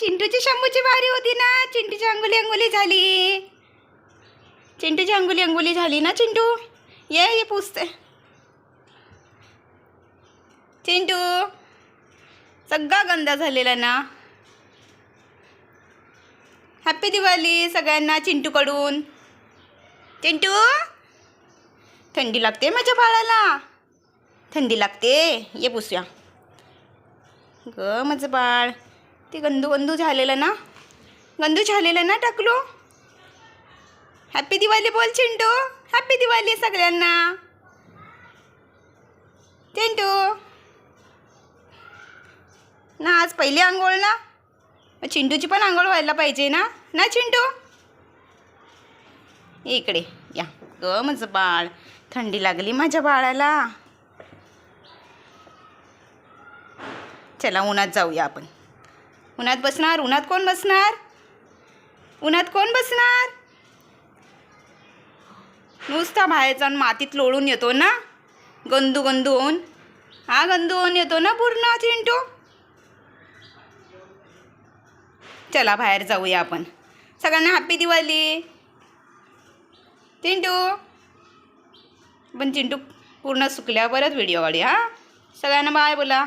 चिंटूची शंभूची भारी होती ना. चिंटूची अंगुली अंगुली झाली. चिंटूची अंगुली अंगुली झाली ना चिंटू? ये ये पुसते. चिंटू सगळा गंदा झालेला ना. हॅपी दिवाळी सगळ्यांना चिंटूकडून. चिंटू थंडी लागते माझ्या बाळाला. थंडी लागते ये पुसूया. ग माझं बाळ. ते गंदू गंदू झालेलं ना? गंदू झालेलं ना टाकलो? हॅपी दिवाळी बोल चिंटू. हॅपी दिवाळी सगळ्यांना. चिंटू. ना आज पहिली आंघोळ ना? चिंटूची पण आंघोळ व्हायला पाहिजे ना? ना चिंटू? इकडे या. ग माझं बाळ. थंडी लागली माझ्या बाळाला. चला उन्हात जाऊया आपण. उन्हात बसणार? उन्हात कोण बसणार? उन्हात कोण बसणार? नुसता बाहेर जाऊन मातीत लोळून येतो ना? गंदू गंदू होऊन हा गंदू होऊन येतो ना पूर्ण चिंटू? चला बाहेर जाऊया आपण. सगळ्यांना हॅपी दिवाळी. चिंटू? पण चिंटू पूर्ण सुकल्यावरच व्हिडिओ काढूया हां? सगळ्यांना बाय बोला.